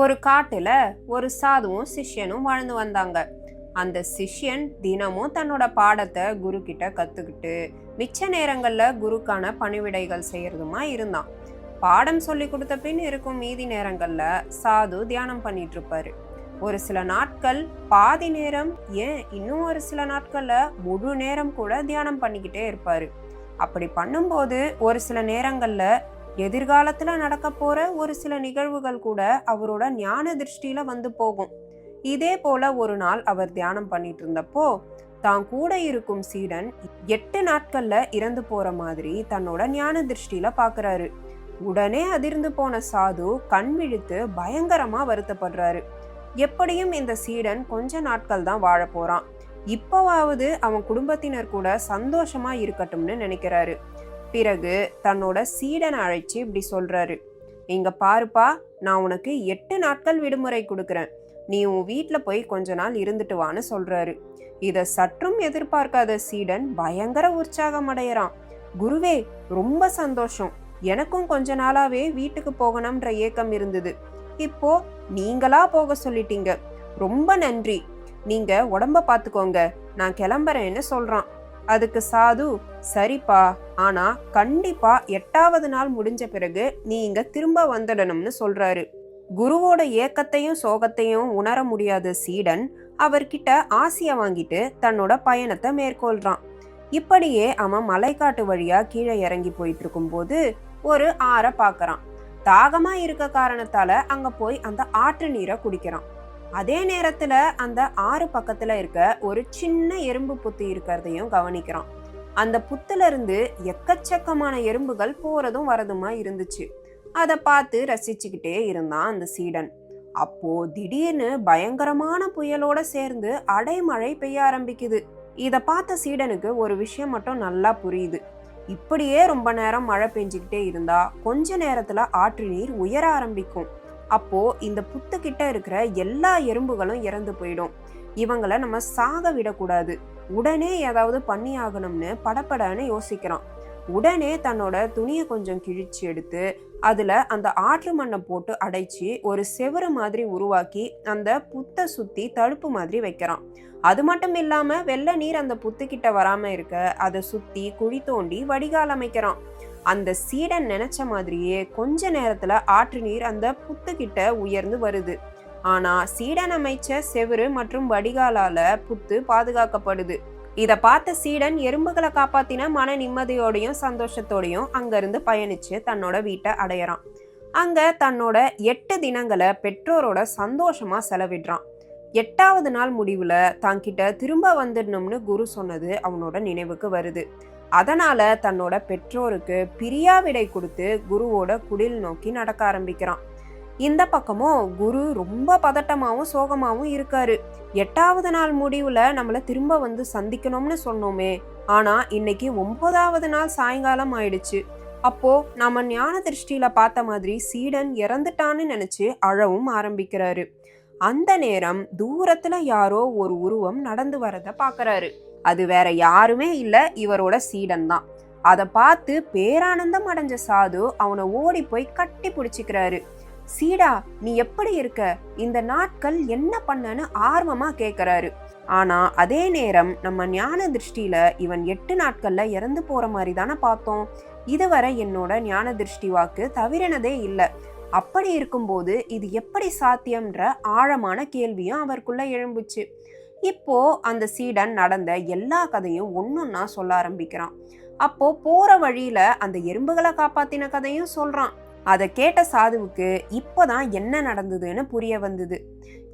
ஒரு காட்டுல ஒரு சாதுவும் சிஷ்யனும் வாழ்ந்து வந்தாங்க. அந்த சிஷ்யன் தினமும் தன்னோட பாடத்தை குரு கிட்ட கத்துக்கிட்டு மிச்ச நேரங்கள்ல குருக்கான பணிவிடைகள் செய்யறதுமா இருந்தான். பாடம் சொல்லி கொடுத்த பின் இருக்கும் மீதி நேரங்கள்ல சாது தியானம் பண்ணிட்டு இருப்பாரு ஒரு சில நாட்கள் பாதி நேரம் ஏன் இன்னும் ஒரு சில நாட்கள்ல முழு நேரம் கூட தியானம் பண்ணிக்கிட்டே இருப்பாரு. அப்படி பண்ணும்போது ஒரு சில நேரங்கள்ல எதிர்காலத்தில் நடக்க போகிற ஒரு சில நிகழ்வுகள் கூட அவரோட ஞான திருஷ்டியில் வந்து போகும். இதே போல ஒரு நாள் அவர் தியானம் பண்ணிட்டு இருந்தப்போ தான் கூட இருக்கும் சீடன் எட்டு நாட்கள்ல இறந்து போற மாதிரி தன்னோட ஞான திருஷ்டியில பாக்குறாரு. உடனே அதிர்ந்து போன சாது கண் விழித்து பயங்கரமா வருத்தப்படுறாரு. எப்படியும் இந்த சீடன் கொஞ்ச நாட்கள் தான் வாழ போறான். இப்போவாவது அவன் குடும்பத்தினர் கூட சந்தோஷமா இருக்கட்டும்னு நினைக்கிறாரு. பிறகு தன்னோட சீடனை அழைச்சி இப்படி சொல்றாரு. இங்க பாருப்பா நான் உனக்கு எட்டு நாட்கள் விடுமுறை கொடுக்குறேன். நீ உன் வீட்டில் போய் கொஞ்ச நாள் இருந்துட்டு வான்னு சொல்றாரு. இதை சற்றும் எதிர்பார்க்காத சீடன் பயங்கர உற்சாகம் அடையிறான். குருவே ரொம்ப சந்தோஷம். எனக்கும் கொஞ்ச நாளாவே வீட்டுக்கு போகணும்ன்ற ஏக்கம் இருந்தது. இப்போ நீங்களா போக சொல்லிட்டீங்க. ரொம்ப நன்றி. நீங்க உடம்ப பார்த்துக்கோங்க நான் கிளம்புறேன்னு சொல்றான். அதுக்கு சாது சரிப்பா ஆனா கண்டிப்பா எட்டாவது நாள் முடிஞ்ச பிறகு நீ இங்க திரும்ப வந்துடணும்னு சொல்றாரு. குருவோட ஏக்கத்தையும் சோகத்தையும் உணர முடியாத சீடன் அவர்கிட்ட ஆசைய வாங்கிட்டு தன்னோட பயணத்தை மேற்கொள்றான். இப்படியே அவன் மலைக்காட்டு வழியா கீழே இறங்கி போயிட்டு இருக்கும்போது ஒரு ஆறை பாக்குறான். தாகமா இருக்க காரணத்தால அங்க போய் அந்த ஆற்று நீரை குடிக்கிறான். அதே நேரத்துல அந்த ஆறு பக்கத்துல இருக்க ஒரு சின்ன எறும்பு புத்து இருக்கிறதையும் கவனிக்கிறான் அந்த புத்துல இருந்து எக்கச்சக்கமான எறும்புகள் போறதும் வரதுமா இருந்துச்சு. அதை பார்த்து ரசிச்சுக்கிட்டே இருந்தான் அந்த சீடன். அப்போ திடீர்னு பயங்கரமான புயலோட சேர்ந்து அடைமழை பெய்ய ஆரம்பிக்குது. இதை பார்த்த சீடனுக்கு ஒரு விஷயம் மட்டும் நல்லா புரியுது. இப்படியே ரொம்ப நேரம் மழை பெஞ்சுக்கிட்டே இருந்தா கொஞ்ச நேரத்துல ஆற்று நீர் உயர ஆரம்பிக்கும். அப்போ இந்த புத்து கிட்ட இருக்கிற எல்லா எறும்புகளும் இறந்து போயிடும். இவங்களை நம்ம சாக விடக்கூடாது. உடனே ஏதாவது பண்ணி ஆகணும்னு படப்படன்னு யோசிக்கிறான். உடனே தன்னோட துணியை கொஞ்சம் கிழிச்சு எடுத்து அதுல அந்த ஆற்று மண்ணை போட்டு அடைச்சி ஒரு செவரு மாதிரி உருவாக்கி அந்த புத்தை சுத்தி தடுப்பு மாதிரி வைக்கிறான். அது மட்டும் இல்லாம வெள்ள நீர் அந்த புத்துக்கிட்ட வராம இருக்க அதை சுத்தி குழி தோண்டி வடிகால் அமைக்கிறான். அந்த சீடன் நினைச்ச மாதிரியே கொஞ்ச நேரத்துல ஆற்று நீர் அந்த புத்துக்கிட்ட உயர்ந்து வருது. ஆனா சீடன் அமைச்ச செவுரு மற்றும் வடிகாலால புத்து பாதுகாக்கப்படுது. இத பார்த்த சீடன் எறும்புகளை காப்பாத்தின மன நிம்மதியோடையும் சந்தோஷத்தோடையும் அங்கிருந்து பயணிச்சு தன்னோட வீட்டை அடையறான். அங்க தன்னோட எட்டு தினங்களை பெற்றோரோட சந்தோஷமா செலவிடுறான். எட்டாவது நாள் முடிவுல தான்கிட்ட திரும்ப வந்துடணும்னு குரு சொன்னது அவனோட நினைவுக்கு வருது. அதனால் தன்னோட பெற்றோருக்கு பிரியாவிடை கொடுத்து குருவோட குடில் நோக்கி நடக்க ஆரம்பிக்கிறான். இந்த பக்கமும் குரு ரொம்ப பதட்டமாகவும் சோகமாகவும் இருக்காரு. எட்டாவது நாள் முடிவில் நம்மளை திரும்ப வந்து சந்திக்கணும்னு சொன்னோமே. ஆனால் இன்னைக்கு ஒன்பதாவது நாள் சாயங்காலம் ஆயிடுச்சு. அப்போ நம்ம ஞான திருஷ்டியில பார்த்த மாதிரி சீடன் இறந்துட்டான்னு நினைச்சு அழவும் ஆரம்பிக்கிறாரு. அந்த நேரம் தூரத்துல யாரோ ஒரு உருவம் நடந்து வரத பாக்குறாரு. அது வேற யாருமே இல்லை இவரோட சீடன் தான் அதை பார்த்து பேரானந்தம் அடைஞ்ச சாது அவனை ஓடி போய் கட்டி பிடிச்சிக்கிறாரு. சீடா நீ எப்படி இருக்க? இந்த நாட்கள் என்ன பண்ணன்னு ஆர்வமா கேட்கிறாரு ஆனா அதே நேரம் நம்ம ஞான திருஷ்டியில இவன் எட்டு நாட்கள்ல இறந்து போற மாதிரி தானே பார்த்தோம். இதுவரை என்னோட ஞான திருஷ்டி வாக்கு தவிரனதே இல்லை. அப்படி இருக்கும்போது இது எப்படி சாத்தியம்ன்ற ஆழமான கேள்வியும் அவருக்குள்ள எழும்புச்சு. இப்போ அந்த சீடன் நடந்த எல்லா கதையும் ஒன்னொன்னா சொல்ல ஆரம்பிக்கிறான். அப்போ போற வழியில அந்த எறும்புகளை காப்பாத்தின கதையும் சொல்றான். அதை கேட்ட சாதுவுக்கு இப்போதான் என்ன நடந்ததுன்னு புரிய வந்தது.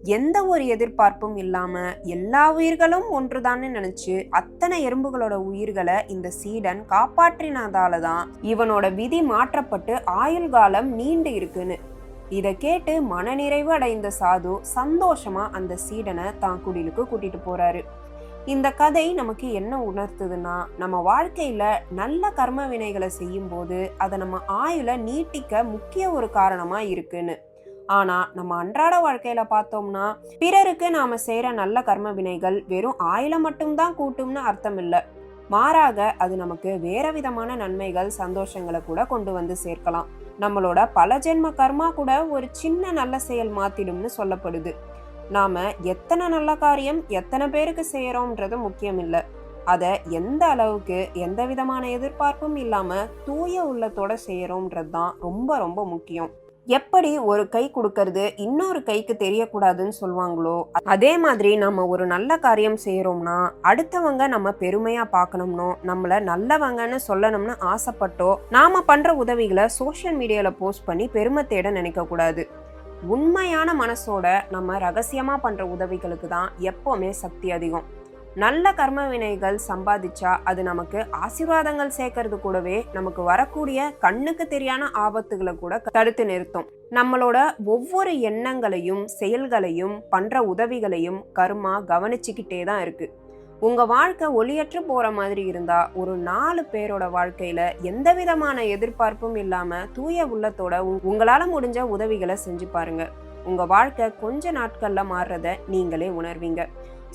எந்த ஒரு எதிர்பார்ப்பும் இல்லாம எல்லா உயிர்களும் ஒன்றுதான்னு நினைச்சு அத்தனை எறும்புகளோட உயிர்களை இந்த சீடன் காப்பாற்றினதால தான் இவனோட விதி மாற்றப்பட்டு ஆயுள் காலம் நீண்டு இருக்குன்னு. இதை கேட்டு மனநிறைவு அடைந்த சாது சந்தோஷமா அந்த சீடனை தான் குடிலுக்கு கூட்டிட்டு போறாரு. இந்த கதை நமக்கு என்ன உணர்த்துதுன்னா நம்ம வாழ்க்கையில நல்ல கர்ம வினைகளை செய்யும் போது அதை நம்ம ஆயுள நீட்டிக்க முக்கிய ஒரு காரணமா இருக்குன்னு. ஆனா நம்ம அன்றாட வாழ்க்கையில பார்த்தோம்னா பிறருக்கு நாம செய்யற நல்ல கர்ம வினைகள் வெறும் ஆயுள மட்டும்தான் கூட்டும்னு அர்த்தம் இல்லை மாறாக அது நமக்கு வேற விதமான நன்மைகள் சந்தோஷங்களை கூட கொண்டு வந்து சேர்க்கலாம். நம்மளோட பல ஜென்ம கர்மா கூட ஒரு சின்ன நல்ல செயல் மாத்திடும்னு சொல்லப்படுது. நாம எத்தனை நல்ல காரியம் எத்தனை பேருக்கு செய்யறோம்ன்றது முக்கியம் இல்லை அதை எந்த அளவுக்கு எந்த விதமான எதிர்பார்ப்பும் இல்லாம தூய உள்ளத்தோட செய்யறோம்ன்றது தான் ரொம்ப ரொம்ப முக்கியம். எப்படி ஒரு கை கொடுக்கறது இன்னொரு கைக்கு தெரியக்கூடாதுன்னு சொல்லுவாங்களோ அதே மாதிரி நம்ம ஒரு நல்ல காரியம் செய்கிறோம்னா அடுத்தவங்க நம்ம பெருமையாக பார்க்கணும்னோ நம்மளை நல்லவங்கன்னு சொல்லணும்னு ஆசைப்பட்டோ நாம் பண்ணுற உதவிகளை சோஷியல் மீடியாவில் போஸ்ட் பண்ணி பெருமை தேட நினைக்கக்கூடாது. உண்மையான மனசோட நம்ம ரகசியமாக பண்ணுற உதவிகளுக்கு தான் எப்போவுமே சக்தி அதிகம். நல்ல கர்ம வினைகள் சம்பாதிச்சா அது நமக்கு ஆசீர்வாதங்கள் சேர்க்கறது கூடவே நமக்கு வரக்கூடிய கண்ணுக்கு தெரியான ஆபத்துகளை கூட தடுத்து நிறுத்தும். நம்மளோட ஒவ்வொரு எண்ணங்களையும் செயல்களையும் பண்ற உதவிகளையும் கர்மா கவனிச்சுக்கிட்டே தான் இருக்கு. உங்க வாழ்க்கை ஒளியற்று போற மாதிரி இருந்தா ஒரு நாலு பேரோட வாழ்க்கையில எந்த விதமான எதிர்பார்ப்பும் இல்லாம தூய உள்ளத்தோட உங்- உங்களால முடிஞ்ச உதவிகளை செஞ்சு பாருங்க. உங்க வாழ்க்கை கொஞ்ச நாட்கள்ல மாறுறத நீங்களே உணர்வீங்க.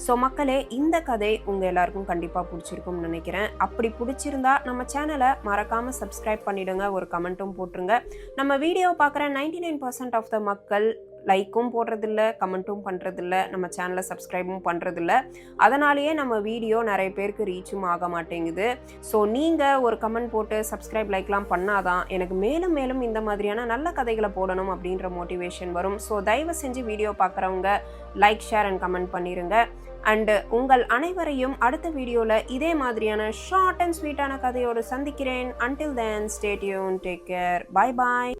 ஸோ மக்களே இந்த கதை உங்கள் எல்லாருக்கும் கண்டிப்பாக பிடிச்சிருக்கும்னு நினைக்கிறேன். அப்படி பிடிச்சிருந்தா நம்ம சேனலை மறக்காமல் சப்ஸ்கிரைப் பண்ணிடுங்க ஒரு கமெண்ட்டும் போட்டுருங்க. நம்ம வீடியோ பார்க்குற ninety nine percent of the மக்கள் லைக்கும் போடுறதில்ல கமெண்ட்டும் பண்ணுறதில்ல நம்ம சேனலை சப்ஸ்கிரைபும் பண்ணுறதில்ல அதனாலேயே நம்ம வீடியோ நிறைய பேருக்கு ரீச்சும் ஆக மாட்டேங்குது. ஸோ நீங்கள் ஒரு கமெண்ட் போட்டு சப்ஸ்கிரைப் லைக்லாம் பண்ணாதான் எனக்கு மேலும் மேலும் இந்த மாதிரியான நல்ல கதைகளை போடணும் அப்படின்ற மோட்டிவேஷன் வரும். ஸோ தயவு செஞ்சு வீடியோ பார்க்குறவங்க லைக் ஷேர் அண்ட் கமெண்ட் பண்ணிடுங்க அண்டு உங்கள் அனைவரையும் அடுத்த வீடியோவில் இதே மாதிரியான ஷார்ட் அண்ட் ஸ்வீட்டான கதையோடு சந்திக்கிறேன். Until then stay tuned take care bye bye